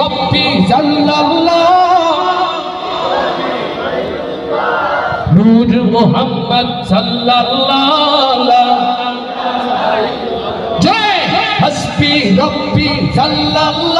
রব্বি জাল্লাল্লাহ। নূর মোহাম্মদ সাল্লাল্লাহ। জয়! হাসবি রব্বি সাল্লাল্লাহ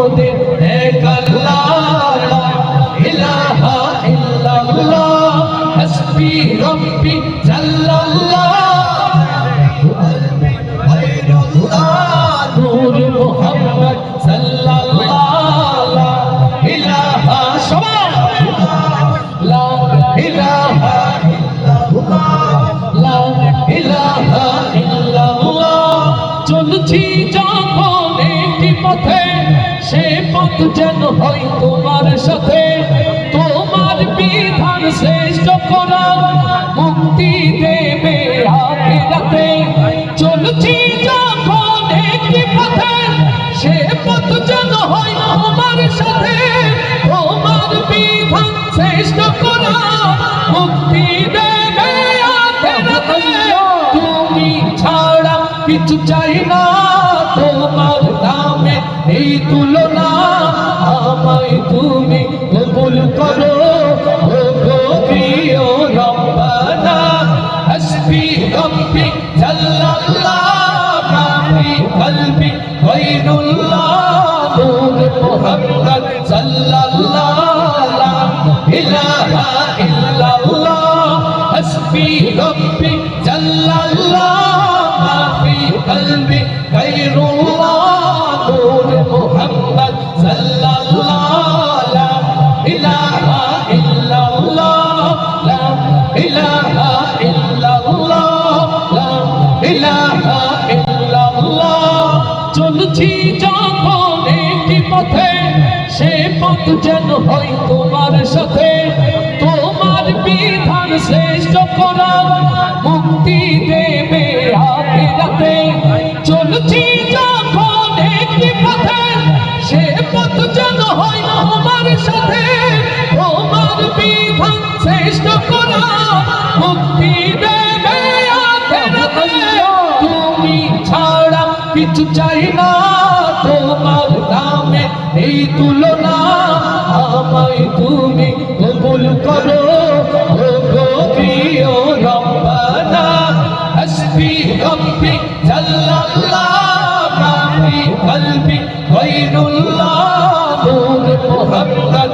মোদের এক আল্লাহ ইলাহা ইল্লাল্লাহ হাসবি রব্বি সে যেন হয় তোমার সাথে। তোমার বিধান শ্রেষ্ঠ কোরআন মুক্তি দেবে চলছি যখন একটি পথে, সে পথ যেন হয় তোমার সাথে। তোমার বিধান শ্রেষ্ঠ ছাড়া কিছু চাই না, তোমার নামে এই তুলনা। আমায় তুমি কবুল করো। ও গো প্রিয় রব্বানা, হাসবি রব্বি জাল্লাল্লাহ মাফি কলবি গায়রুল্লাহ নূর মুহাম্মদ সাল্লাল্লাহ, লা ইলাহা ইল্লাল্লাহ, হাসবি রব্বি জাল্লাল্লাহ। চলছি যখন একটি পথে সে পথ যেন হয় তোমার সাথে। তোমার বিধান শ্রেষ্ঠ কোরআন কিছু চাই না, তোমার নামে এই তুলনা আমায় তুমি কবুল করো। কলবি গায়রুল্লাহ নূর মুহাম্মদ